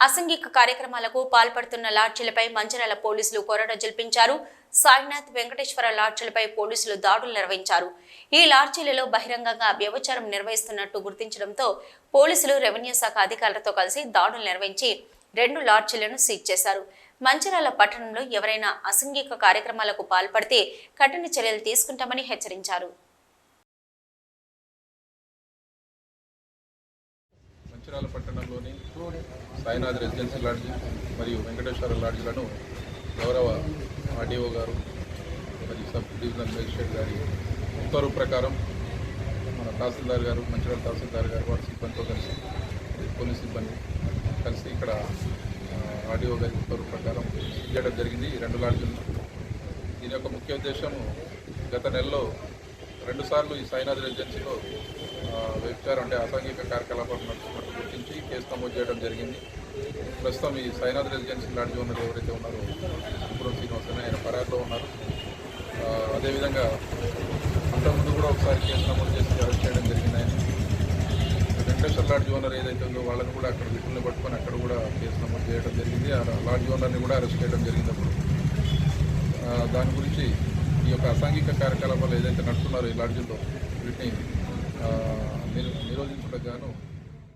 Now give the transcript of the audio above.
అసంఘిక కార్యక్రమాలకు పాల్పడుతున్న లాడ్జీలపై మంచిర్యాల పోలీసులు కొరడ జల్పించారు సాయినాథ్ వెంకటేశ్వర లాడ్జీలపై పోలీసులు దాడులు నిర్వహించారు. ఈ లాడ్జీలలో బహిరంగంగా వ్యభచారం నిర్వహిస్తున్నట్టు గుర్తించడంతో పోలీసులు రెవెన్యూ శాఖ అధికారులతో కలిసి దాడులు నిర్వహించి రెండు లాడ్జీలను సీజ్ చేశారు. మంచిరాల పట్టణంలో ఎవరైనా అసంఘిక కార్యక్రమాలకు పాల్పడితే కఠిన చర్యలు తీసుకుంటామని హెచ్చరించారు. మంచిర్యాల పట్టణంలోని సాయినాథ్ రెసిడెన్సీ లాడ్జి మరియు వెంకటేశ్వర లాడ్జిలను గౌరవ ఆర్డీఓ గారు మరియు సబ్ డివిజనల్ మేజిస్ట్రేట్ గారి ఉత్తర్వు ప్రకారం మన తహసీల్దార్ గారు మంచిరాల తహసీల్దార్ గారు వారి సిబ్బందితో కలిసి పోలీస్ సిబ్బంది కలిసి ఇక్కడ ఆర్డీఓ గారి ఉత్తర్వు ప్రకారం చేయడం జరిగింది. రెండు లాడ్జీలను దీని యొక్క ముఖ్య ఉద్దేశము గత నెలలో రెండుసార్లు ఈ సాయినాథ్ రెసిడెన్సీలో వ్యభిచారం అంటే అసాంఘిక కార్యకలాపాలు నడుస్తున్నట్టు కేసు నమోదు చేయడం జరిగింది. ప్రస్తుతం ఈ సైనాథ్ రెసిడెన్సీ లాడ్జీ ఓనర్ ఎవరైతే ఉన్నారో ఇప్పుడు శ్రీనివాస్ అని ఆయన పరారులో ఉన్నారు. అదేవిధంగా అంతకుముందు కూడా ఒకసారి కేసు నమోదు చేసి అరెస్ట్ చేయడం జరిగింది ఆయన. వెంకటేశ్వర లాడ్జీ ఓనర్ ఏదైతే ఉందో వాళ్ళని కూడా అక్కడ విటుల్ని పట్టుకొని అక్కడ కూడా కేసు నమోదు చేయడం జరిగింది. ఆ లాడ్జీ ఓనర్ని కూడా అరెస్ట్ చేయడం జరిగింది అప్పుడు. దాని గురించి ఈ యొక్క అసాంఘిక కార్యకలాపాలు ఏదైతే నడుస్తున్నారో ఈ లాడ్జీల్లో వీటిని నిరోధించుటగాను గాను